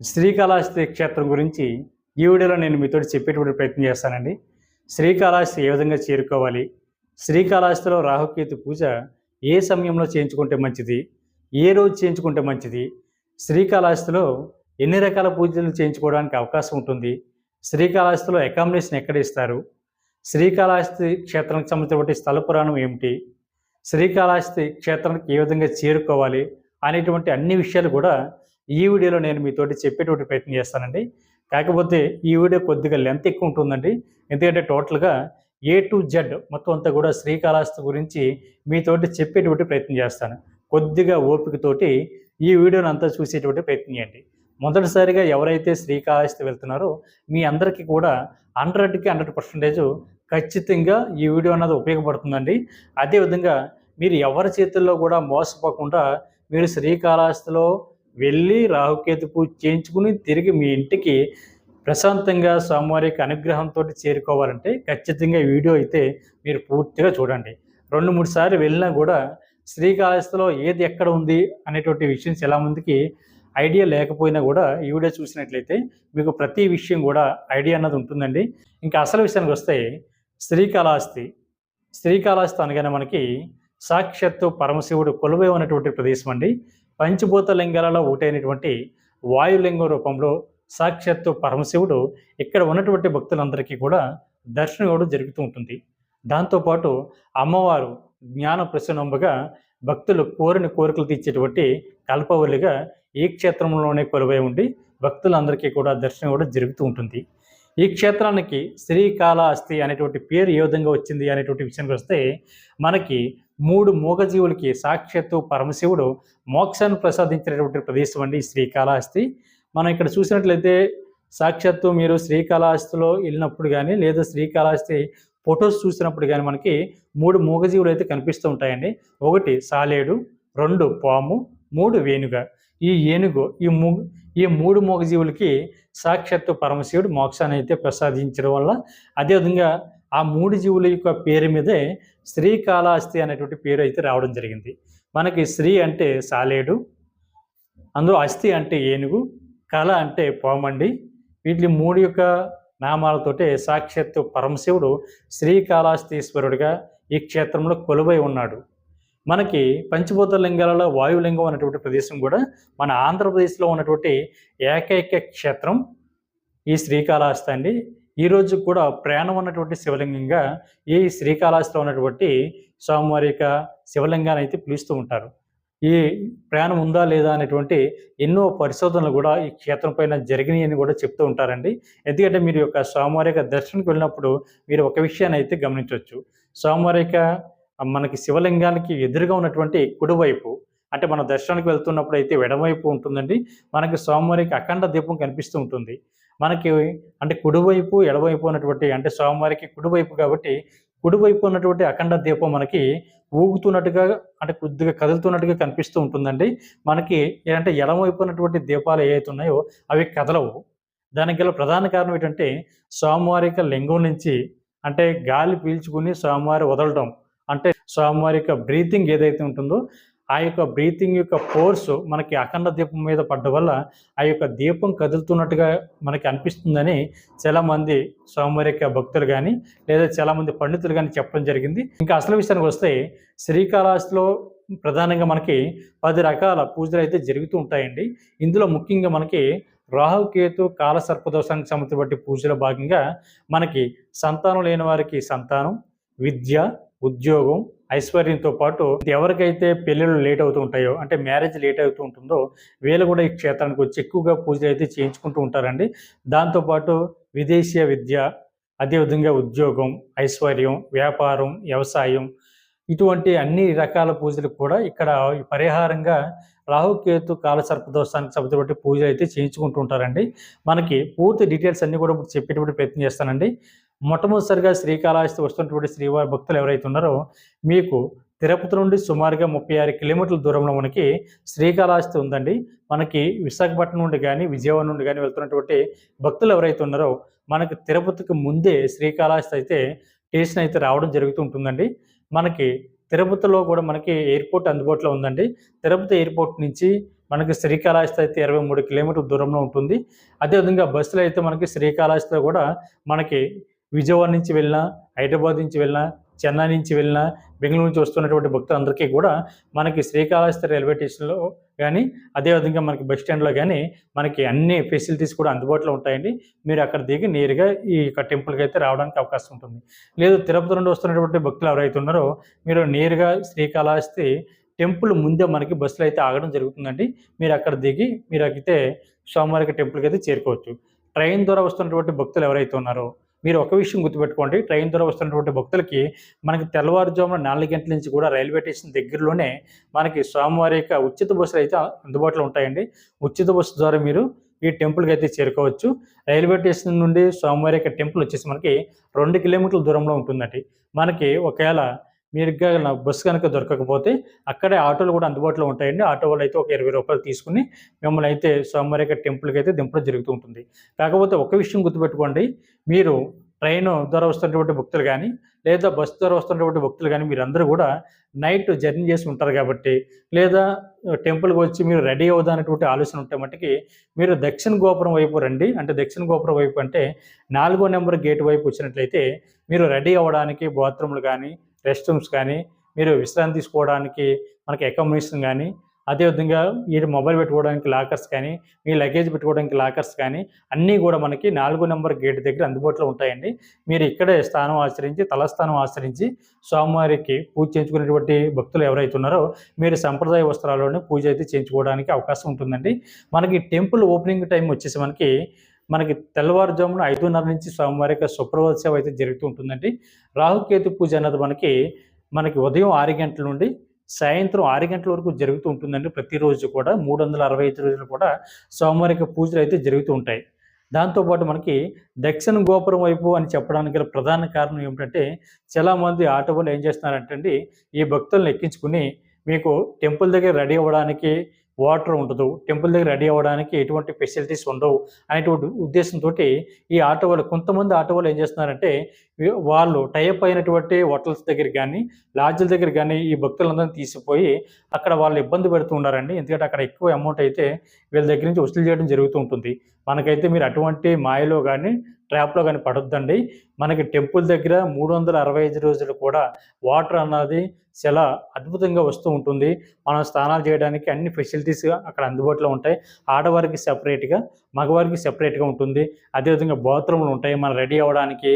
శ్రీకాళహస్తి క్షేత్రం గురించి ఈ వీడియోలో నేను మీతో చెప్పేటువంటి ప్రయత్నం చేస్తానండి. శ్రీకాళహస్తి ఏ విధంగా చేరుకోవాలి? శ్రీకాళహస్తిలో రాహుకేతు పూజ ఏ సమయంలో చేయించుకుంటే మంచిది? ఏ రోజు చేయించుకుంటే మంచిది? శ్రీకాళహస్తిలో ఎన్ని రకాల పూజలు చేయించుకోవడానికి అవకాశం ఉంటుంది? శ్రీకాళహస్తిలో అకామిడేషన్ ఎక్కడ ఇస్తారు? శ్రీకాళహస్తి క్షేత్రానికి సంబంధించినటువంటి స్థల పురాణం ఏమిటి? శ్రీకాళహస్తి క్షేత్రానికి ఏ విధంగా చేరుకోవాలి? అనేటువంటి అన్ని విషయాలు కూడా ఈ వీడియోలో నేను మీతోటి చెప్పేటువంటి ప్రయత్నం చేస్తానండి. కాకపోతే ఈ వీడియో కొద్దిగా లెంత్ ఎక్కువ ఉంటుందండి. ఎందుకంటే టోటల్గా ఏ టు జెడ్ మొత్తం అంతా కూడా శ్రీకాళహస్తి గురించి మీతోటి చెప్పేటువంటి ప్రయత్నం చేస్తాను. కొద్దిగా ఓపికతోటి ఈ వీడియోని అంతా చూసేటువంటి ప్రయత్నం చేయండి. మొదటిసారిగా ఎవరైతే శ్రీకాళహస్తి వెళ్తున్నారో మీ అందరికీ కూడా హండ్రెడ్కి హండ్రెడ్ పర్సెంటేజ్ ఖచ్చితంగా ఈ వీడియో అన్నది ఉపయోగపడుతుందండి. అదేవిధంగా మీరు ఎవరి చేతుల్లో కూడా మోసపోకుండా మీరు శ్రీకాళహస్తిలో వెళ్ళి రాహుకేతు పూజ చేయించుకుని తిరిగి మీ ఇంటికి ప్రశాంతంగా స్వామివారికి అనుగ్రహంతో చేరుకోవాలంటే ఖచ్చితంగా వీడియో అయితే మీరు పూర్తిగా చూడండి. రెండు మూడు సార్లు వెళ్ళినా కూడా శ్రీకాళహస్తిలో ఏది ఎక్కడ ఉంది అనేటువంటి విషయం చాలామందికి ఐడియా లేకపోయినా కూడా ఈ వీడియో చూసినట్లయితే మీకు ప్రతి విషయం కూడా ఐడియా అన్నది ఉంటుందండి. ఇంకా అసలు విషయానికి వస్తే శ్రీకాళహస్తి శ్రీకాళహస్తి అనగానే మనకి సాక్షాత్తు పరమశివుడు కొలువై ఉన్నటువంటి ప్రదేశం అండి. పంచభూత లింగాలలో ఒకటైనటువంటి వాయులింగం రూపంలో సాక్షాత్తు పరమశివుడు ఇక్కడ ఉన్నటువంటి భక్తులందరికీ కూడా దర్శనం ఇవ్వడం జరుగుతూ ఉంటుంది. దాంతోపాటు అమ్మవారు జ్ఞాన ప్రసన్నంబగా భక్తులు కోరిన కోరికలు తీర్చేటువంటి కల్పవల్లిగా ఈ క్షేత్రంలోనే కొలువై ఉండి భక్తులందరికీ కూడా దర్శనం ఇవ్వడం జరుగుతూ ఉంటుంది. ఈ క్షేత్రానికి శ్రీకాళహస్తి అనేటువంటి పేరు ఏ విధంగా వచ్చింది అనేటువంటి విషయానికి వస్తే మనకి మూడు మూగజీవులకి సాక్షాత్తు పరమశివుడు మోక్షాన్ని ప్రసాదించినటువంటి ప్రదేశం అండి శ్రీకాళహస్తి. మనం ఇక్కడ చూసినట్లయితే సాక్షాత్తు మీరు శ్రీకాళహస్తిలో వెళ్ళినప్పుడు కానీ లేదా శ్రీకాళహస్తి ఫొటోస్ చూసినప్పుడు కానీ మనకి మూడు మూగజీవులు అయితే కనిపిస్తూ ఉంటాయండి. ఒకటి సాలేడు రెండు పాము మూడు వేణుగ ఈ ఏనుగు ఈ మూ ఈ మూడు మూగజీవులకి సాక్షాత్తు పరమశివుడు మోక్షాన్ని అయితే ప్రసాదించడం వల్ల అదేవిధంగా ఆ మూడు జీవుల యొక్క పేరు మీదే శ్రీకాళహస్తి అనేటువంటి పేరు అయితే రావడం జరిగింది. మనకి శ్రీ అంటే సాలేడు అందులో అస్థి అంటే ఏనుగు కళ అంటే పోమండి. వీటి మూడు యొక్క నామాలతోటే సాక్షాత్తు పరమశివుడు శ్రీకాళహస్తీశ్వరుడిగా ఈ క్షేత్రంలో కొలువై ఉన్నాడు. మనకి పంచభూత లింగాలలో వాయులింగం అనేటువంటి ప్రదేశం కూడా మన ఆంధ్రప్రదేశ్లో ఉన్నటువంటి ఏకైక క్షేత్రం ఈ శ్రీకాళహస్తి అండి. ఈ రోజు కూడా ప్రయాణం ఉన్నటువంటి శివలింగంగా ఈ శ్రీకాళహస్తిలో ఉన్నటువంటి స్వామివారి యొక్క శివలింగాన్ని అయితే పిలుస్తూ ఉంటారు. ఈ ప్రయాణం ఉందా లేదా అనేటువంటి ఎన్నో పరిశోధనలు కూడా ఈ క్షేత్రం పైన జరిగినాయని కూడా చెప్తూ ఉంటారండి. ఎందుకంటే మీరు యొక్క స్వామివారి యొక్క దర్శనకు వెళ్ళినప్పుడు మీరు ఒక విషయాన్ని అయితే గమనించవచ్చు. స్వామివారి యొక్క మనకి శివలింగానికి ఎదురుగా ఉన్నటువంటి కుడివైపు అంటే మన దర్శనానికి వెళ్తున్నప్పుడు అయితే ఎడమవైపు ఉంటుందండి. మనకి స్వామివారికి అఖండ దీపం కనిపిస్తూ ఉంటుంది. మనకి అంటే కుడివైపు ఎడవైపు ఉన్నటువంటి అంటే స్వామివారికి కుడివైపు కాబట్టి కుడివైపు ఉన్నటువంటి అఖండ దీపం మనకి ఊగుతున్నట్టుగా అంటే కొద్దిగా కదులుతున్నట్టుగా కనిపిస్తూ ఉంటుందండి. మనకి ఏంటంటే ఎడమవైపు ఉన్నటువంటి దీపాలు ఏవైతే ఉన్నాయో అవి కదలవు. దానికి గల ప్రధాన కారణం ఏంటంటే స్వామివారి యొక్క లింగం నుంచి అంటే గాలి పీల్చుకుని స్వామివారి వదలడం. అంటే స్వామివారి యొక్క బ్రీతింగ్ ఏదైతే ఉంటుందో ఆ యొక్క బ్రీతింగ్ యొక్క ఫోర్స్ మనకి అఖండ దీపం మీద పడ్డ వల్ల ఆ యొక్క దీపం కదులుతున్నట్టుగా మనకి అనిపిస్తుందని చాలామంది స్వామివారి భక్తులు కానీ లేదా చాలామంది పండితులు కానీ చెప్పడం జరిగింది. ఇంకా అసలు విషయానికి వస్తే శ్రీకాళహస్తిలో ప్రధానంగా మనకి పది రకాల పూజలు అయితే జరుగుతూ ఉంటాయండి. ఇందులో ముఖ్యంగా మనకి రాహుకేతు కాలసర్పదోషానికి సంబంధించిన పూజలో భాగంగా మనకి సంతానం లేని వారికి సంతానం విద్య ఉద్యోగం ఐశ్వర్యంతో పాటు ఎవరికైతే పెళ్ళిళ్ళు లేట్ అవుతూ ఉంటాయో అంటే మ్యారేజ్ లేట్ అవుతూ ఉంటుందో వీళ్ళు కూడా ఈ క్షేత్రానికి వచ్చి ఎక్కువగా పూజలు అయితే చేయించుకుంటూ ఉంటారండి. దాంతోపాటు విదేశీయ విద్య అదేవిధంగా ఉద్యోగం ఐశ్వర్యం వ్యాపారం వ్యవసాయం ఇటువంటి అన్ని రకాల పూజలు కూడా ఇక్కడ పరిహారంగా రాహుకేతు కాలసర్పదోషానికి సంబంధించిన పూజ అయితే చేయించుకుంటూ ఉంటారండి. మనకి పూర్తి డీటెయిల్స్ అన్నీ కూడా ఇప్పుడు చెప్పేటువంటి ప్రయత్నం చేస్తానండి. మొట్టమొదటిసారిగా శ్రీకాళహస్తి వస్తున్నటువంటి శ్రీవారి భక్తులు ఎవరైతే ఉన్నారో మీకు తిరుపతి నుండి సుమారుగా ముప్పై ఆరు కిలోమీటర్ల దూరంలో మనకి శ్రీకాళహస్తి ఉందండి. మనకి విశాఖపట్నం నుండి కానీ విజయవాడ నుండి కానీ వెళ్తున్నటువంటి భక్తులు ఎవరైతే ఉన్నారో మనకి తిరుపతికి ముందే శ్రీకాళహస్తి అయితే స్టేషన్ అయితే రావడం జరుగుతూ ఉంటుందండి. మనకి తిరుపతిలో కూడా మనకి ఎయిర్పోర్ట్ అందుబాటులో ఉందండి. తిరుపతి ఎయిర్పోర్ట్ నుంచి మనకి శ్రీకాళహస్తి అయితే ఇరవై మూడు కిలోమీటర్ల దూరంలో ఉంటుంది. అదేవిధంగా బస్సులో అయితే మనకి శ్రీకాళహస్తిలో కూడా మనకి విజయవాడ నుంచి వెళ్ళినా హైదరాబాద్ నుంచి వెళ్ళినా చెన్నై నుంచి వెళ్ళినా బెంగళూరు నుంచి వస్తున్నటువంటి భక్తులందరికీ కూడా మనకి శ్రీకాళహస్తి రైల్వే స్టేషన్లో కానీ అదేవిధంగా మనకి బస్ స్టాండ్లో కానీ మనకి అన్ని ఫెసిలిటీస్ కూడా అందుబాటులో ఉంటాయండి. మీరు అక్కడ దిగి నేరుగా ఈ యొక్క టెంపుల్కి అయితే రావడానికి అవకాశం ఉంటుంది. లేదు తిరుపతి నుండి వస్తున్నటువంటి భక్తులు ఎవరైతే ఉన్నారో మీరు నేరుగా శ్రీకాళహస్తి టెంపుల్ ముందే మనకి బస్సులు అయితే ఆగడం జరుగుతుందండి. మీరు అక్కడ దిగి మీరు అయితే స్వామివారికి టెంపుల్కి అయితే చేరుకోవచ్చు. ట్రైన్ ద్వారా వస్తున్నటువంటి భక్తులు ఎవరైతే ఉన్నారో మీరు ఒక విషయం గుర్తుపెట్టుకోండి. ట్రైన్ ద్వారా వస్తున్నటువంటి భక్తులకి మనకి తెల్లవారుజామున నాలుగు గంటల నుంచి కూడా రైల్వే స్టేషన్ దగ్గరలోనే మనకి స్వామివారి యొక్క ఉచిత బస్సులు అయితే అందుబాటులో ఉంటాయండి. ఉచిత బస్సు ద్వారా మీరు ఈ టెంపుల్కి అయితే చేరుకోవచ్చు. రైల్వే స్టేషన్ నుండి స్వామివారి యొక్క టెంపుల్ వచ్చేసి మనకి రెండు కిలోమీటర్ల దూరంలో ఉంటుందండి. మనకి ఒకవేళ మీరుగా బస్సు కనుక దొరకకపోతే అక్కడే ఆటోలు కూడా అందుబాటులో ఉంటాయండి. ఆటో వాళ్ళు అయితే ఒక ఇరవై రూపాయలు తీసుకుని మిమ్మల్ని అయితే స్వామివారి టెంపుల్కి అయితే దింపడం జరుగుతూ ఉంటుంది. కాకపోతే ఒక విషయం గుర్తుపెట్టుకోండి. మీరు ట్రైన్ ద్వారా వస్తున్నటువంటి భక్తులు కానీ లేదా బస్సు ద్వారా వస్తున్నటువంటి భక్తులు కానీ మీరందరూ కూడా నైట్ జర్నీ చేసి ఉంటారు కాబట్టి లేదా టెంపుల్కి వచ్చి మీరు రెడీ అవుదానటువంటి ఆలోచన ఉంటే మట్టుకి మీరు దక్షిణ గోపురం వైపు రండి. అంటే దక్షిణ గోపురం వైపు అంటే నాలుగో నెంబర్ గేట్ వైపు వచ్చినట్లయితే మీరు రెడీ అవ్వడానికి బాత్రూమ్లు కానీ రెస్ట్ రూమ్స్ కానీ మీరు విశ్రాంతి తీసుకోవడానికి మనకి అకామిడేషన్ కానీ అదేవిధంగా ఈ మొబైల్ పెట్టుకోవడానికి లాకర్స్ కానీ మీ లగేజ్ పెట్టుకోవడానికి లాకర్స్ కానీ అన్నీ కూడా మనకి నాలుగో నెంబర్ గేట్ దగ్గర అందుబాటులో ఉంటాయండి. మీరు ఇక్కడే స్థానం ఆచరించి తలస్థానం ఆచరించి స్వామివారికి పూజ చేయించుకునేటువంటి భక్తులు ఎవరైతే ఉన్నారో మీరు సంప్రదాయ వస్త్రాల్లోనే పూజ అయితే చేయించుకోవడానికి అవకాశం ఉంటుందండి. మనకి టెంపుల్ ఓపెనింగ్ టైం వచ్చేసి మనకి మనకి తెల్లవారుజామున ఐదున్నర నుంచి స్వామివారి యొక్క సుప్రభాత సేవ అయితే జరుగుతూ ఉంటుందండి. రాహుకేతు పూజ అన్నది మనకి మనకి ఉదయం ఆరు గంటల నుండి సాయంత్రం ఆరు గంటల వరకు జరుగుతూ ఉంటుందండి. ప్రతిరోజు కూడా మూడు వందల అరవై ఐదు రోజులు కూడా స్వామివారి యొక్క పూజలు అయితే జరుగుతూ ఉంటాయి. దాంతోపాటు మనకి దక్షిణ గోపురం వైపు అని చెప్పడానికి గల ప్రధాన కారణం ఏమిటంటే చాలామంది ఆటో వాళ్ళు ఏం చేస్తున్నారంటే అండి ఈ భక్తులను ఎక్కించుకుని మీకు టెంపుల్ దగ్గర రెడీ అవ్వడానికి వాటర్ ఉండదు టెంపుల్ దగ్గర రెడీ అవ్వడానికి ఎటువంటి ఫెసిలిటీస్ ఉండవు అనేటువంటి ఉద్దేశంతో ఈ ఆటో వాళ్ళు కొంతమంది ఆటో వాళ్ళు ఏం చేస్తున్నారంటే వాళ్ళు టైప్ అయినటువంటి హోటల్స్ దగ్గర కానీ లాడ్జ్ల దగ్గర కానీ ఈ భక్తులందరినీ తీసిపోయి అక్కడ వాళ్ళు ఇబ్బంది పెడుతూ ఉన్నారండి. ఎందుకంటే అక్కడ ఎక్కువ అమౌంట్ అయితే వీళ్ళ దగ్గర నుంచి వసూలు చేయడం జరుగుతూ ఉంటుంది. మనకైతే మీరు అటువంటి మాయలో కానీ ట్రాప్లో కానీ పడొద్దండి. మనకి టెంపుల్ దగ్గర మూడు వందల అరవై ఐదు రోజులు కూడా వాటర్ అన్నది చాలా అద్భుతంగా వస్తూ ఉంటుంది. మనం స్నానాలు చేయడానికి అన్ని ఫెసిలిటీస్ అక్కడ అందుబాటులో ఉంటాయి. ఆడవారికి సెపరేట్గా మగవారికి సెపరేట్గా ఉంటుంది. అదేవిధంగా బాత్రూమ్లు ఉంటాయి. మనం రెడీ అవ్వడానికి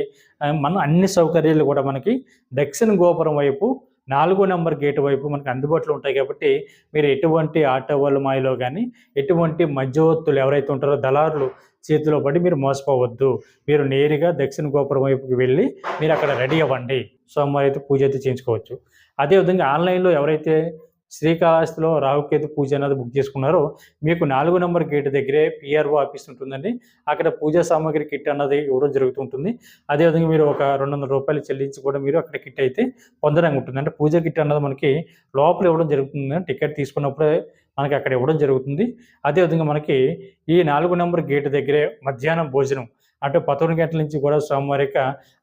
మన అన్ని సౌకర్యాలు కూడా మనకి దక్షిణ గోపురం వైపు నాలుగో నెంబర్ గేట్ వైపు మనకి అందుబాటులో ఉంటాయి కాబట్టి మీరు ఎటువంటి ఆటో వాళ్ళ మాయలో కానీ ఎటువంటి మధ్యవర్తులు ఎవరైతే ఉంటారో దళారులు చేతిలో పడి మీరు మోసపోవద్దు. మీరు నేరుగా దక్షిణ గోపురం వైపుకి వెళ్ళి మీరు అక్కడ రెడీ అవ్వండి. సోమవారం అయితే పూజ అయితే చేయించుకోవచ్చు. అదేవిధంగా ఆన్లైన్లో ఎవరైతే శ్రీకాళహస్తిలో రాహుకేతు పూజ అనేది బుక్ చేసుకున్నారు. మీకు నాలుగు నెంబర్ గేట్ దగ్గరే పిఆర్ఓ ఆఫీస్ ఉంటుందండి. అక్కడ పూజా సామాగ్రి కిట్ అన్నది ఇవ్వడం జరుగుతుంటుంది. అదేవిధంగా మీరు ఒక రెండు వందల రూపాయలు చెల్లించి కూడా మీరు అక్కడ కిట్ అయితే పొందడానికి ఉంటుంది. అంటే పూజ కిట్ అన్నది మనకి లోపల ఇవ్వడం జరుగుతుంది టికెట్ తీసుకున్నప్పుడే మనకి అక్కడ ఇవ్వడం జరుగుతుంది. అదేవిధంగా మనకి ఈ నాలుగు నెంబర్ గేట్ దగ్గరే మధ్యాహ్నం భోజనం అటు పదకొండు గంటల నుంచి కూడా స్వామివారి యొక్క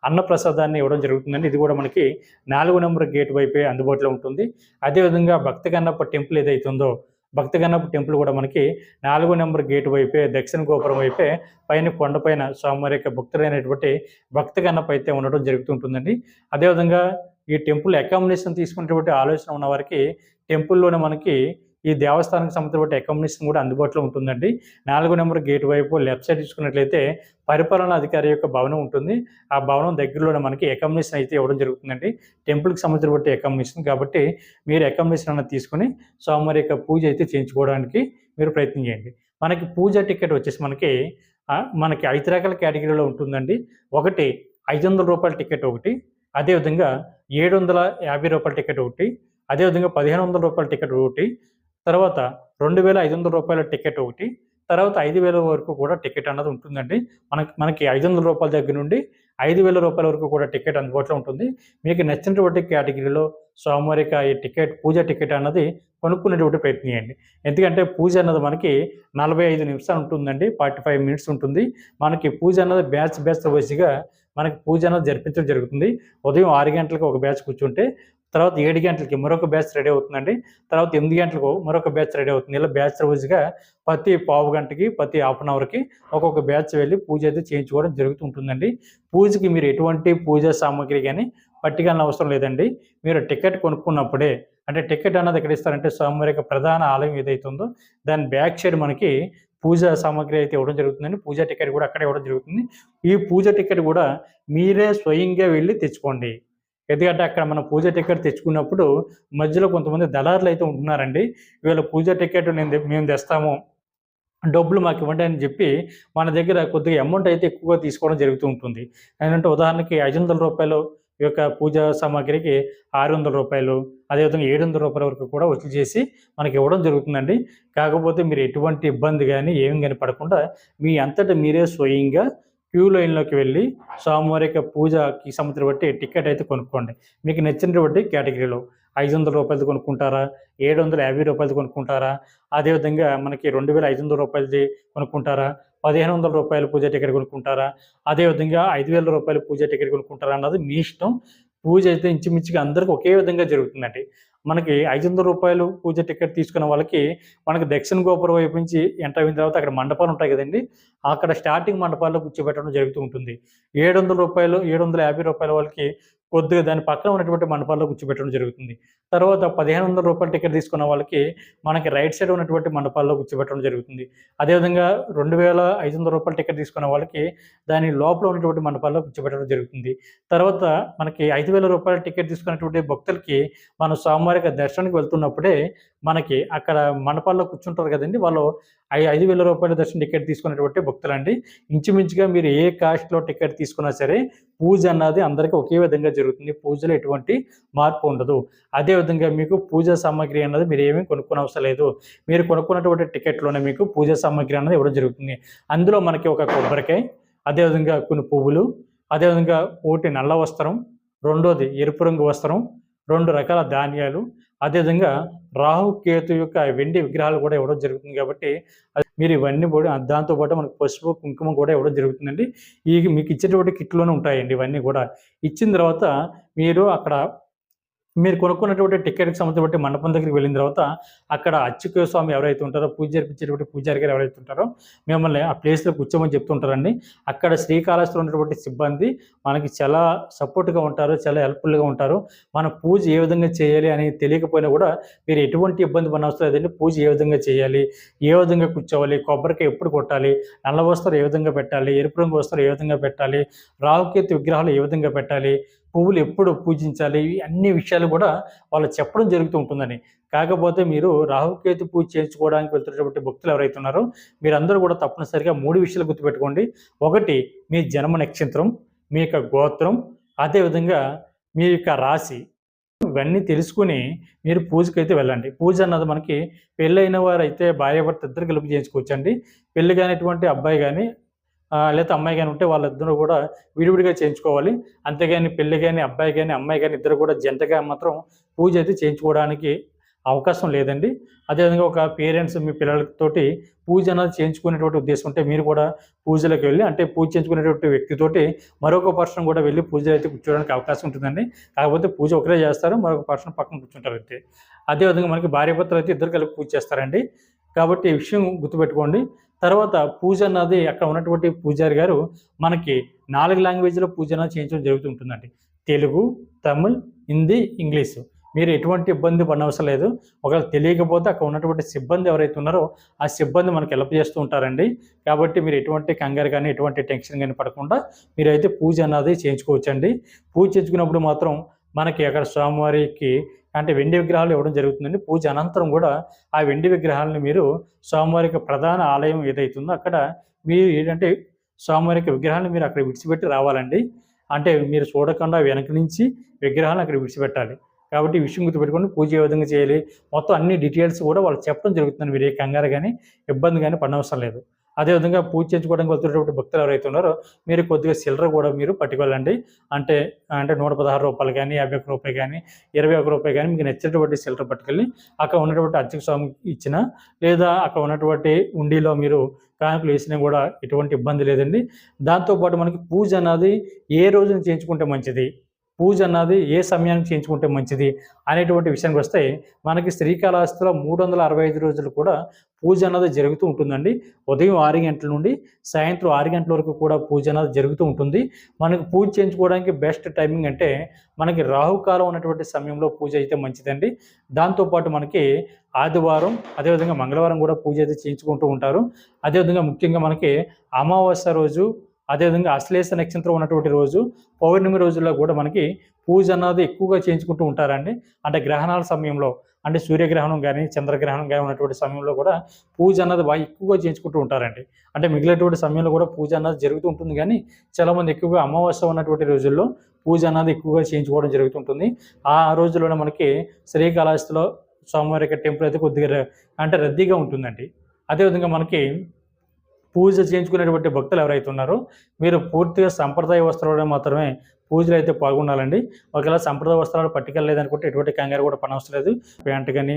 అన్నప్రసాదాన్ని ఇవ్వడం జరుగుతుందండి. ఇది కూడా మనకి నాలుగు నెంబర్ గేట్ వైపే అందుబాటులో ఉంటుంది. అదేవిధంగా భక్తి కన్నప్ప టెంపుల్ ఏదైతే ఉందో భక్తి కన్నప్ప టెంపుల్ కూడా మనకి నాలుగో నెంబర్ గేట్ వైపే దక్షిణ గోపురం వైపే పైన కొండపైన స్వామివారి యొక్క భక్తులైనటువంటి భక్తి కన్నప్ప అయితే ఉండడం జరుగుతుంటుందండి అదేవిధంగా ఈ టెంపుల్ అకామిడేషన్ తీసుకునేటువంటి ఆలోచన ఉన్న వారికి టెంపుల్లోనే మనకి ఈ దేవస్థానానికి సంబంధించిన అకామిడేషన్ కూడా అందుబాటులో ఉంటుందండి. నాలుగో నెంబర్ గేట్ వైపు లెఫ్ట్ సైడ్ చూసుకున్నట్లయితే పరిపాలనా అధికారి యొక్క భవనం ఉంటుంది. ఆ భవనం దగ్గరలోనే మనకి అకామిడేషన్ అయితే ఇవ్వడం జరుగుతుందండి. టెంపుల్కి సంబంధించిన అకామిడేషన్ కాబట్టి మీరు అకామిడేషన్ అన్నది తీసుకుని స్వామివారి యొక్క పూజ అయితే చేయించుకోవడానికి మీరు ప్రయత్నం చేయండి. మనకి పూజ టికెట్ వచ్చేసి మనకి మనకి ఐదు రకాల కేటగిరీలో ఉంటుందండి. ఒకటి ఐదు వందల రూపాయల టికెట్ ఒకటి అదేవిధంగా ఏడు వందల యాభై రూపాయల టికెట్ ఒకటి అదేవిధంగా పదిహేను వందల రూపాయల టికెట్ ఒకటి తర్వాత రెండు వేల ఐదు వందల రూపాయల టికెట్ ఒకటి తర్వాత ఐదు వేల వరకు కూడా టికెట్ అన్నది ఉంటుందండి. మనకి మనకి ఐదు వందల రూపాయల దగ్గర నుండి ఐదు వేల రూపాయల వరకు కూడా టికెట్ అందుబాటులో ఉంటుంది. మీకు నచ్చినటువంటి కేటగిరీలో స్వామివారికి ఈ టికెట్ పూజ టికెట్ అన్నది కొనుక్కునేటువంటి ప్రయత్నం చేయండి. ఎందుకంటే పూజ అన్నది మనకి నలభై ఐదు నిమిషాలు ఉంటుందండి ఫార్టీ ఫైవ్ మినిట్స్ ఉంటుంది. మనకి పూజ అన్నది బ్యాచ్ బ్యాచ్ వైజ్గా మనకి పూజ అన్నది జరిపించడం జరుగుతుంది. ఉదయం ఆరు గంటలకు ఒక బ్యాచ్ కూర్చుంటే తర్వాత ఏడు గంటలకి మరొక బ్యాచ్ రెడీ అవుతుందండి. తర్వాత ఎనిమిది గంటలకు మరొక బ్యాచ్ రెడీ అవుతుంది. ఇలా బ్యాచ్ రోజుగా ప్రతి పావు గంటకి ప్రతి హాఫ్ అన్ అవర్కి ఒక్కొక్క బ్యాచ్ వెళ్ళి పూజ అయితే చేయించుకోవడం జరుగుతుంటుందండి పూజకి మీరు ఎటువంటి పూజా సామాగ్రి కానీ పట్టుకెళ్ళిన అవసరం లేదండి. మీరు టికెట్ కొనుక్కున్నప్పుడే అంటే టికెట్ అన్నది ఎక్కడ ఇస్తారంటే స్వామివారి యొక్క ప్రధాన ఆలయం ఏదైతుందో దాని బ్యాక్ సైడ్ మనకి పూజా సామాగ్రి అయితే ఇవ్వడం జరుగుతుందండి. పూజా టికెట్ కూడా అక్కడే ఇవ్వడం జరుగుతుంది. ఈ పూజ టికెట్ కూడా మీరే స్వయంగా వెళ్ళి తెచ్చుకోండి. ఎందుకంటే అక్కడ మనం పూజ టికెట్ తెచ్చుకున్నప్పుడు మధ్యలో కొంతమంది దళారులు అయితే ఉంటున్నారండి. వీళ్ళ పూజ టికెట్ నేను మేము తెస్తాము డబ్బులు మాకు ఇవ్వండి అని చెప్పి మన దగ్గర కొద్దిగా అమౌంట్ అయితే ఎక్కువగా తీసుకోవడం జరుగుతూ ఉంటుంది. ఏంటంటే ఉదాహరణకి ఐదు వందల రూపాయలు ఈ యొక్క పూజా సామాగ్రికి ఆరు వందల రూపాయలు అదేవిధంగా ఏడు వందల రూపాయల వరకు కూడా వసూలు చేసి మనకి ఇవ్వడం జరుగుతుందండి. కాకపోతే మీరు ఎటువంటి ఇబ్బంది కానీ ఏమి కానీ పడకుండా మీ అంతటా మీరే స్వయంగా క్యూ లైన్లోకి వెళ్ళి స్వామివారి యొక్క పూజకి సంబంధించిన బట్టి టికెట్ అయితే కొనుక్కోండి. మీకు నచ్చినటువంటి కేటగిరీలో ఐదు వందల రూపాయలది కొనుక్కుంటారా? ఏడు వందల యాభై రూపాయలది కొనుక్కుంటారా? అదేవిధంగా మనకి రెండు వేల ఐదు వందల రూపాయలది కొనుక్కుంటారా? పదిహేను వందల రూపాయల పూజ టికెట్ కొనుక్కుంటారా? అదేవిధంగా ఐదు వేల రూపాయల పూజ టికెట్ కొనుక్కుంటారా అన్నది మీ ఇష్టం. పూజ అయితే ఇంచుమించుగా అందరికీ ఒకే విధంగా జరుగుతుందండి. మనకి ఐదు వందల రూపాయలు పూజ టికెట్ తీసుకున్న వాళ్ళకి మనకి దక్షిణ గోపురం వైపు నుంచి ఎంటర్ అయిన తర్వాత అక్కడ మండపాలు ఉంటాయి కదండి. అక్కడ స్టార్టింగ్ మండపాల్లో కూర్చోబెట్టడం జరుగుతూ ఉంటుంది. ఏడు వందల రూపాయలు ఏడు వందల యాభై రూపాయల వాళ్ళకి కొద్దిగా దాని పక్కన ఉన్నటువంటి మండపాల్లో కూర్చోబెట్టడం జరుగుతుంది. తర్వాత పదిహేను వందల రూపాయల టికెట్ తీసుకున్న వాళ్ళకి మనకి రైట్ సైడ్ ఉన్నటువంటి మండపాల్లో కూర్చోబెట్టడం జరుగుతుంది. అదేవిధంగా రెండు వేల ఐదు వందల రూపాయల టికెట్ తీసుకున్న వాళ్ళకి దాని లోపల ఉన్నటువంటి మండపాల్లో కూర్చోబెట్టడం జరుగుతుంది. తర్వాత మనకి ఐదు వేల రూపాయల టికెట్ తీసుకున్నటువంటి భక్తులకి మనం స్వామివారికి దర్శనానికి వెళ్తున్నప్పుడే మనకి అక్కడ మండపాల్లో కూర్చుంటారు కదండి వాళ్ళు ఐదు వేల రూపాయల దర్శనం టికెట్ తీసుకున్నటువంటి భక్తులండి. ఇంచుమించుగా మీరు ఏ కాస్ట్లో టికెట్ తీసుకున్నా సరే పూజ అన్నది అందరికీ ఒకే విధంగా జరుగుతుంది. పూజలో ఎటువంటి మార్పు ఉండదు. అదేవిధంగా మీకు పూజా సామాగ్రి అన్నది మీరు ఏమీ కొనుక్కునే అవసరం లేదు. మీరు కొనుక్కున్నటువంటి టికెట్లోనే మీకు పూజా సామాగ్రి అన్నది ఇవ్వడం జరుగుతుంది. అందులో మనకి ఒక కొబ్బరికాయ అదేవిధంగా కొన్ని పువ్వులు అదేవిధంగా ఒకటి నల్ల వస్త్రం రెండోది ఎరుపు రంగు వస్త్రం రెండు రకాల ధాన్యాలు అదేవిధంగా రాహు కేతు యొక్క వెండి విగ్రహాలు కూడా ఇవ్వడం జరుగుతుంది కాబట్టి అది మీరు ఇవన్నీ కూడా దాంతోపాటు మనకు పసుపు కుంకుమ కూడా ఇవ్వడం జరుగుతుందండి. ఈ మీకు ఇచ్చేటువంటి కిట్లోనే ఉంటాయండి ఇవన్నీ కూడా. ఇచ్చిన తర్వాత మీరు అక్కడ మీరు కొనుక్కున్నటువంటి టికెట్కి సంబంధించిన మండపం దగ్గరికి వెళ్ళిన తర్వాత అక్కడ అచ్చుకే స్వామి ఎవరైతే ఉంటారో పూజ జరిపించేటువంటి పూజారి గారు ఎవరైతే ఉంటారో మిమ్మల్ని ఆ ప్లేస్లో కూర్చోమని చెప్తుంటారండి. అక్కడ శ్రీకాళహస్తిలో ఉన్నటువంటి సిబ్బంది మనకి చాలా సపోర్ట్గా ఉంటారు చాలా హెల్ప్ఫుల్గా ఉంటారు. మన పూజ ఏ విధంగా చేయాలి అని తెలియకపోయినా కూడా మీరు ఎటువంటి ఇబ్బంది పడిన లేదండి. పూజ ఏ విధంగా చేయాలి ఏ విధంగా కూర్చోవాలి కొబ్బరికాయ ఎప్పుడు కొట్టాలి నల్ల వస్త్రాలు ఏ విధంగా పెట్టాలి ఎరుపు రంగు వస్త్రాలు ఏ విధంగా పెట్టాలి రావుకేతు విగ్రహాలు ఏ విధంగా పెట్టాలి పువ్వులు ఎప్పుడు పూజించాలి? ఇవి అన్ని విషయాలు కూడా వాళ్ళు చెప్పడం జరుగుతూ ఉంటుందని. కాకపోతే మీరు రాహుకేతు పూజ చేయించుకోవడానికి వెళ్తున్నటువంటి భక్తులు ఎవరైతే ఉన్నారో మీరందరూ కూడా తప్పనిసరిగా మూడు విషయాలు గుర్తుపెట్టుకోండి. ఒకటి మీ జన్మ నక్షత్రం మీ యొక్క గోత్రం అదేవిధంగా మీ యొక్క రాశి. ఇవన్నీ తెలుసుకుని మీరు పూజకైతే వెళ్ళండి. పూజ అన్నది మనకి పెళ్ళైన వారైతే భార్య భర్త ఇద్దరు కలిపి చేయించుకోవచ్చండి. పెళ్ళి కానిటువంటి అబ్బాయి కానీ లేదా అమ్మాయి కానీ ఉంటే వాళ్ళిద్దరూ కూడా విడివిడిగా చేయించుకోవాలి. అంతేగాని పెళ్ళి కానీ అబ్బాయి కానీ అమ్మాయి కానీ ఇద్దరు కూడా జంటగా మాత్రం పూజ అయితే చేయించుకోవడానికి అవకాశం లేదండి. అదేవిధంగా ఒక పేరెంట్స్ మీ పిల్లలతోటి పూజ అనేది చేయించుకునేటువంటి ఉద్దేశం ఉంటే మీరు కూడా పూజలకు వెళ్ళి అంటే పూజ చేయించుకునేటువంటి వ్యక్తితోటి మరొక పర్సన్ కూడా వెళ్ళి పూజలు అయితే కూర్చోడానికి అవకాశం ఉంటుందండి. కాకపోతే పూజ ఒకరే చేస్తారు మరొక పర్సన్ పక్కన కూర్చుంటారు అయితే అదేవిధంగా మనకి భార్యాభర్తలు అయితే ఇద్దరు కలిపి పూజ చేస్తారండి. కాబట్టి ఈ విషయం గుర్తుపెట్టుకోండి. తర్వాత పూజ అన్నది అక్కడ ఉన్నటువంటి పూజారి గారు మనకి నాలుగు లాంగ్వేజ్లో పూజ అన్నది చేయించడం జరుగుతుంటుందండి. తెలుగు తమిళ్ హిందీ ఇంగ్లీషు. మీరు ఎటువంటి ఇబ్బంది పడనవసరం లేదు. ఒకవేళ తెలియకపోతే అక్కడ ఉన్నటువంటి సిబ్బంది ఎవరైతే ఉన్నారో ఆ సిబ్బంది మనకి హెల్ప్ చేస్తూ ఉంటారండి. కాబట్టి మీరు ఎటువంటి కంగారు కానీ ఎటువంటి టెన్షన్ కానీ పడకుండా మీరైతే పూజ అన్నది చేయించుకోవచ్చండి. పూజ చేయించుకున్నప్పుడు మాత్రం మనకి అక్కడ స్వామివారికి అంటే వెండి విగ్రహాలు ఇవ్వడం జరుగుతుందండి. పూజ అనంతరం కూడా ఆ వెండి విగ్రహాలను మీరు స్వామివారికి ప్రధాన ఆలయం ఏదైతుందో అక్కడ మీరు ఏంటంటే స్వామివారికి విగ్రహాలను మీరు అక్కడ విడిచిపెట్టి రావాలండి. అంటే మీరు చూడకుండా వెనక నుంచి విగ్రహాలను అక్కడ విడిచిపెట్టాలి. కాబట్టి విషయం గుర్తుపెట్టుకొని పూజ ఏ విధంగా చేయాలి? మొత్తం అన్ని డీటెయిల్స్ కూడా వాళ్ళు చెప్పడం జరుగుతుంది మీరు ఏ కంగారు కానీ ఇబ్బంది కానీ పడనవసరం లేదు. అదేవిధంగా పూజ చేయించుకోవడానికి వెళ్తున్నటువంటి భక్తులు ఎవరైతే ఉన్నారో మీరు కొద్దిగా సిల్లర కూడా మీరు పట్టుకెళ్ళండి. అంటే అంటే నూట పదహారు రూపాయలు కానీ యాభై ఒక్క రూపాయి కానీ ఇరవై ఒక్క రూపాయి కానీ మీకు నచ్చినటువంటి సిల్లర పట్టుకెళ్ళి అక్కడ ఉన్నటువంటి అర్చక స్వామికి ఇచ్చిన లేదా అక్కడ ఉన్నటువంటి ఉండిలో మీరు కానుకలు వేసినా కూడా ఎటువంటి ఇబ్బంది లేదండి. దాంతోపాటు మనకి పూజ అన్నది ఏ రోజున చేయించుకుంటే మంచిది? పూజ అన్నది ఏ సమయానికి చేయించుకుంటే మంచిది అనేటువంటి విషయానికి వస్తే మనకి శ్రీకాళహస్తిలో మూడు వందల అరవై ఐదు రోజులు కూడా పూజ అన్నది జరుగుతూ ఉంటుందండి. ఉదయం ఆరు గంటల నుండి సాయంత్రం ఆరు గంటల వరకు కూడా పూజ అన్నది జరుగుతూ ఉంటుంది. మనకి పూజ చేయించుకోవడానికి బెస్ట్ టైమింగ్ అంటే మనకి రాహుకాలం ఉన్నటువంటి సమయంలో పూజ అయితే మంచిదండి. దాంతోపాటు మనకి ఆదివారం అదేవిధంగా మంగళవారం కూడా పూజ అయితే చేయించుకుంటూ ఉంటారు. అదేవిధంగా ముఖ్యంగా మనకి అమావాస్య రోజు అదేవిధంగా అశ్లేష నక్షత్రం ఉన్నటువంటి రోజు పౌర్ణమి రోజుల్లో కూడా మనకి పూజ అన్నది ఎక్కువగా చేయించుకుంటూ ఉంటారండి. అంటే గ్రహణాల సమయంలో అంటే సూర్యగ్రహణం కానీ చంద్రగ్రహణం కానీ ఉన్నటువంటి సమయంలో కూడా పూజ అన్నది బాగా ఎక్కువగా చేయించుకుంటూ ఉంటారండి. అంటే మిగిలినటువంటి సమయంలో కూడా పూజ అన్నది జరుగుతూ ఉంటుంది. కానీ చాలామంది ఎక్కువగా అమావాస్య ఉన్నటువంటి రోజుల్లో పూజ అన్నది ఎక్కువగా చేయించుకోవడం జరుగుతుంటుంది. ఆ రోజుల్లోనే మనకి శ్రీకాళహస్తిలో స్వామివారి యొక్క టెంపుల్ అయితే కొద్దిగా అంటే రద్దీగా ఉంటుందండి. అదేవిధంగా మనకి పూజ చేయించుకునేటువంటి భక్తులు ఎవరైతే ఉన్నారో మీరు పూర్తిగా సంప్రదాయ వస్త్రాలు మాత్రమే పూజలు అయితే పాల్గొనాలండి. ఒకవేళ సంప్రదాయ వస్త్రాలు పట్టుకెళ్ళలేదనుకుంటే ఎటువంటి కంగారు కూడా పనవసరం లేదు. ప్యాంట్ కానీ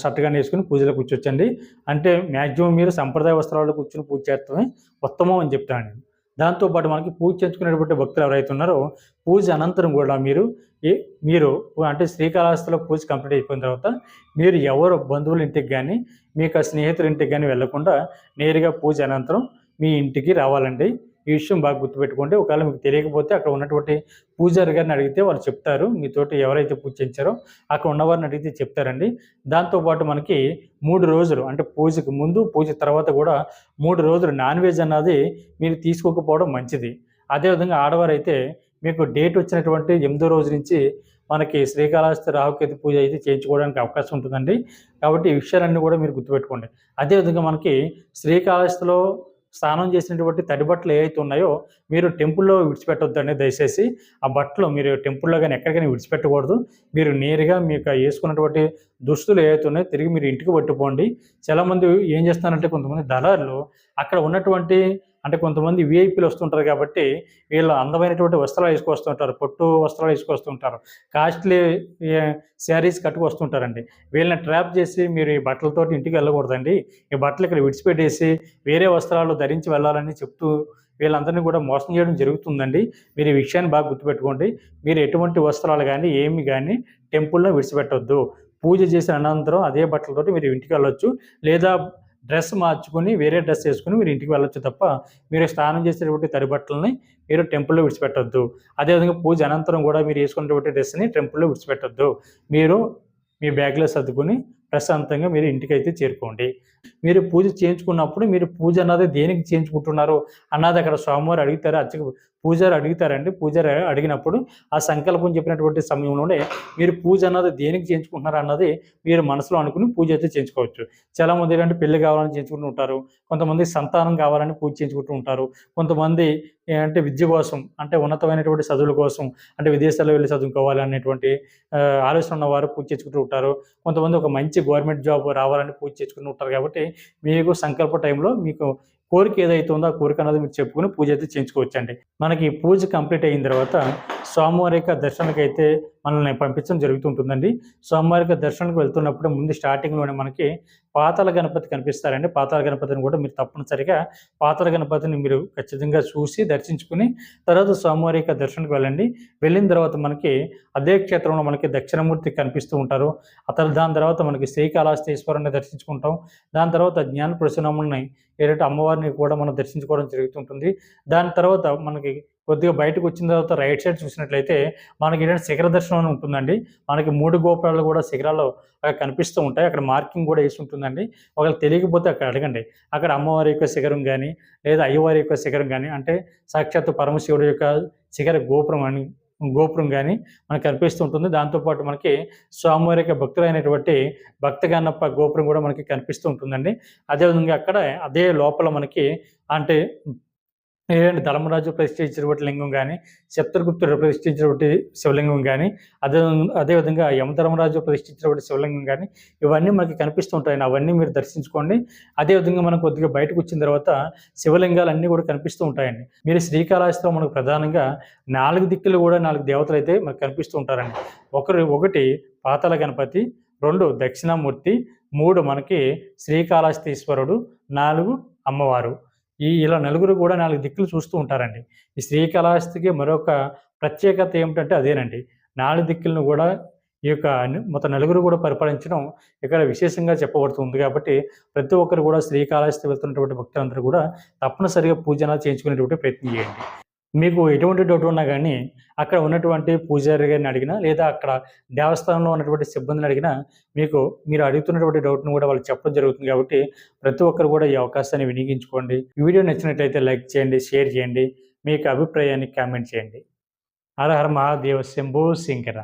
షర్ట్ కానీ వేసుకుని పూజలో కూర్చోవచ్చండి. అంటే మ్యాక్సిమం మీరు సంప్రదాయ వస్త్రాలు కూర్చుని పూజ చేస్తామే ఉత్తమం అని చెప్తానండి. దాంతోపాటు మనకి పూజ చేయించుకునేటువంటి భక్తులు ఎవరైతే ఉన్నారో పూజ అనంతరం కూడా మీరు ఏ మీరు అంటే శ్రీకాళహస్తిలో పూజ కంప్లీట్ అయిపోయిన తర్వాత మీరు ఎవరు బంధువుల ఇంటికి కానీ మీ యొక్క స్నేహితుల ఇంటికి కానీ వెళ్ళకుండా నేరుగా పూజ అనంతరం మీ ఇంటికి రావాలండి. ఈ విషయం బాగా గుర్తుపెట్టుకోండి. ఒకవేళ మీకు తెలియకపోతే అక్కడ ఉన్నటువంటి పూజారి గారిని అడిగితే వాళ్ళు చెప్తారు. మీతోటి ఎవరైతే పూజ చేయించారో అక్కడ ఉన్నవారిని అడిగితే చెప్తారండి. దాంతోపాటు మనకి మూడు రోజులు అంటే పూజకు ముందు పూజ తర్వాత కూడా మూడు రోజులు నాన్ వెజ్ అన్నది మీరు తీసుకోకపోవడం మంచిది. అదేవిధంగా ఆడవారు అయితే మీకు డేట్ వచ్చినటువంటి ఎనిమిదో రోజు నుంచి మనకి శ్రీకాళహస్తి రాహుకేతు పూజ అయితే చేయించుకోవడానికి అవకాశం ఉంటుందండి. కాబట్టి ఈ విషయాలన్నీ కూడా మీరు గుర్తుపెట్టుకోండి. అదేవిధంగా మనకి శ్రీకాళహస్తిలో స్నానం చేసినటువంటి తడి బట్టలు ఏవైతే ఉన్నాయో మీరు టెంపుల్లో విడిచిపెట్టొద్దండి దయచేసి. ఆ బట్టలు మీరు టెంపుల్లో కానీ ఎక్కడికైనా విడిచిపెట్టకూడదు. మీరు నేరుగా మీకు వేసుకున్నటువంటి దుస్తులు ఏవైతే ఉన్నాయో తిరిగి మీరు ఇంటికి పట్టుకోండి చాలామంది ఏం చేస్తారంటే కొంతమంది దళారులు అక్కడ ఉన్నటువంటి అంటే కొంతమంది విఐపీలు వస్తుంటారు కాబట్టి వీళ్ళు అందమైనటువంటి వస్త్రాలు వేసుకొస్తుంటారు పొట్టు వస్త్రాలు వేసుకొస్తుంటారు కాస్ట్లీ శారీస్ కట్టుకొస్తుంటారండి. వీళ్ళని ట్రాప్ చేసి మీరు ఈ బట్టలతో ఇంటికి వెళ్ళకూడదండి. ఈ బట్టలు ఇక్కడ విడిచిపెట్టేసి వేరే వస్త్రాలు ధరించి వెళ్ళాలని చెప్తూ వీళ్ళందరినీ కూడా మోసం చేయడం జరుగుతుందండి. మీరు ఈ విషయాన్ని బాగా గుర్తుపెట్టుకోండి. మీరు ఎటువంటి వస్త్రాలు కానీ ఏమి కానీ టెంపుల్లో విడిచిపెట్టొద్దు. పూజ చేసిన అనంతరం అదే బట్టలతోటి మీరు ఇంటికి వెళ్ళొచ్చు. లేదా డ్రెస్ మార్చుకొని వేరే డ్రెస్ వేసుకుని మీరు ఇంటికి వెళ్ళొచ్చు తప్ప మీరు స్నానం చేసేటువంటి తరిబట్టలని మీరు టెంపుల్లో విడిచిపెట్టద్దు. అదేవిధంగా పూజ అనంతరం కూడా మీరు వేసుకున్నటువంటి డ్రెస్ని టెంపుల్లో విడిచిపెట్టొద్దు. మీరు మీ బ్యాగ్లో సర్దుకొని ప్రశాంతంగా మీరు ఇంటికి అయితే చేరుకోండి. మీరు పూజ చేయించుకున్నప్పుడు మీరు పూజ అన్నది దేనికి చేయించుకుంటున్నారు? అన్నది అక్కడ స్వామివారు అడుగుతారు అచ్చ పూజారి అడుగుతారండి. పూజారి అడిగినప్పుడు ఆ సంకల్పం చెప్పినటువంటి సమయంలోనే మీరు పూజ అన్నది దేనికి చేయించుకుంటున్నారు అన్నది మీరు మనసులో అనుకుని పూజ అయితే చేయించుకోవచ్చు. చాలామంది ఏంటంటే పెళ్ళి కావాలని చేయించుకుంటూ ఉంటారు. కొంతమంది సంతానం కావాలని పూజ చేయించుకుంటూ ఉంటారు. కొంతమంది అంటే విద్య కోసం అంటే ఉన్నతమైనటువంటి చదువుల కోసం అంటే విదేశాల్లో వెళ్ళి చదువుకోవాలి అనేటువంటి ఆలోచన ఉన్నవారు పూజ చేసుకుంటూ ఉంటారు. కొంతమంది ఒక మంచి గవర్నమెంట్ జాబ్ రావాలని పూజ చేసుకుంటూ ఉంటారు కాబట్టి మీకు సంకల్ప టైంలో మీకు కోరిక ఏదైతే ఉందో ఆ కోరిక అనేది మీరు చెప్పుకుని పూజ అయితే చేయించుకోవచ్చండి. మనకి పూజ కంప్లీట్ అయిన తర్వాత స్వామివారి యొక్క దర్శనానికి అయితే మనల్ని పంపించడం జరుగుతుంటుందండి. సోమవారికి యొక్క దర్శనానికి వెళ్తున్నప్పుడు ముందు స్టార్టింగ్లోనే మనకి పాతాల గణపతి కనిపిస్తారండి. పాతాల గణపతిని కూడా మీరు తప్పనిసరిగా పాతాల గణపతిని మీరు ఖచ్చితంగా చూసి దర్శించుకుని తర్వాత సోమవారి యొక్క దర్శనానికి వెళ్ళండి. వెళ్ళిన తర్వాత మనకి అదే క్షేత్రంలో మనకి దక్షిణమూర్తి కనిపిస్తూ ఉంటారు. అతను దాని తర్వాత మనకి శ్రీకాళహస్తీశ్వరుని దర్శించుకుంటాం. దాని తర్వాత జ్ఞాన ప్రసన్నముల్ని ఏదైతే అమ్మవారిని కూడా మనం దర్శించుకోవడం జరుగుతుంటుంది. దాని తర్వాత మనకి కొద్దిగా బయటకు వచ్చిన తర్వాత రైట్ సైడ్ చూసినట్లయితే మనకి ఏంటంటే శిఖర దర్శనం అని ఉంటుందండి. మనకి మూడు గోపురాలు కూడా శిఖరాలు కనిపిస్తూ ఉంటాయి. అక్కడ మార్కింగ్ కూడా వేసి ఉంటుందండి. ఒకవేళ తెలియకపోతే అక్కడ అడగండి. అక్కడ అమ్మవారి యొక్క శిఖరం కానీ లేదా అయ్యవారి యొక్క శిఖరం కానీ అంటే సాక్షాత్తు పరమశివుడి యొక్క శిఖర గోపురం అని గోపురం కానీ మనకు కనిపిస్తూ ఉంటుంది. దాంతోపాటు మనకి స్వామివారి యొక్క భక్తులైనటువంటి భక్తగానప్ప గోపురం కూడా మనకి కనిపిస్తూ ఉంటుందండి. అదేవిధంగా అక్కడ అదే లోపల మనకి అంటే ఏంటంటే ధర్మరాజు ప్రతిష్ఠించినటువంటి లింగం కానీ సప్తగుప్తుడు ప్రతిష్ఠించినటువంటి శివలింగం కానీ అదే అదేవిధంగా యమధర్మరాజు ప్రతిష్ఠించినటువంటి శివలింగం కానీ ఇవన్నీ మనకి కనిపిస్తూ ఉంటాయి అవన్నీ మీరు దర్శించుకోండి. అదేవిధంగా మనం కొద్దిగా బయటకు వచ్చిన తర్వాత శివలింగాలన్నీ కూడా కనిపిస్తూ ఉంటాయండి. మీరు శ్రీకాళహస్తిలో మనకు ప్రధానంగా నాలుగు దిక్కులు కూడా నాలుగు దేవతలు అయితే మనకు కనిపిస్తూ ఉంటారండి. ఒకరు ఒకటి పాతాల గణపతి రెండు దక్షిణామూర్తి మూడు మనకి శ్రీకాళహస్తీశ్వరుడు నాలుగు అమ్మవారు. ఈ ఇలా నలుగురు కూడా నాలుగు దిక్కులు చూస్తూ ఉంటారండి. ఈ శ్రీకాళహస్తికి మరొక ప్రత్యేకత ఏమిటంటే అదేనండి. నాలుగు దిక్కులను కూడా ఈ యొక్క మొత్తం నలుగురు కూడా పరిపాలించడం ఇక్కడ విశేషంగా చెప్పబడుతుంది కాబట్టి ప్రతి ఒక్కరు కూడా శ్రీకాళహస్తి వెళ్తున్నటువంటి భక్తులందరూ కూడా తప్పనిసరిగా పూజన చేయించుకునేటువంటి ప్రయత్నం చేయండి. మీకు ఎటువంటి డౌట్ ఉన్నా కానీ అక్కడ ఉన్నటువంటి పూజారి గారిని అడిగినా లేదా అక్కడ దేవస్థానంలో ఉన్నటువంటి సిబ్బందిని అడిగినా మీకు మీరు అడుగుతున్నటువంటి డౌట్ను కూడా వాళ్ళు చెప్పడం జరుగుతుంది కాబట్టి ప్రతి ఒక్కరు కూడా ఈ అవకాశాన్ని వినియోగించుకోండి. వీడియో నచ్చినట్లయితే లైక్ చేయండి షేర్ చేయండి మీకు అభిప్రాయాన్ని కామెంట్ చేయండి. హరహర మహాదేవ శంభో శంకర.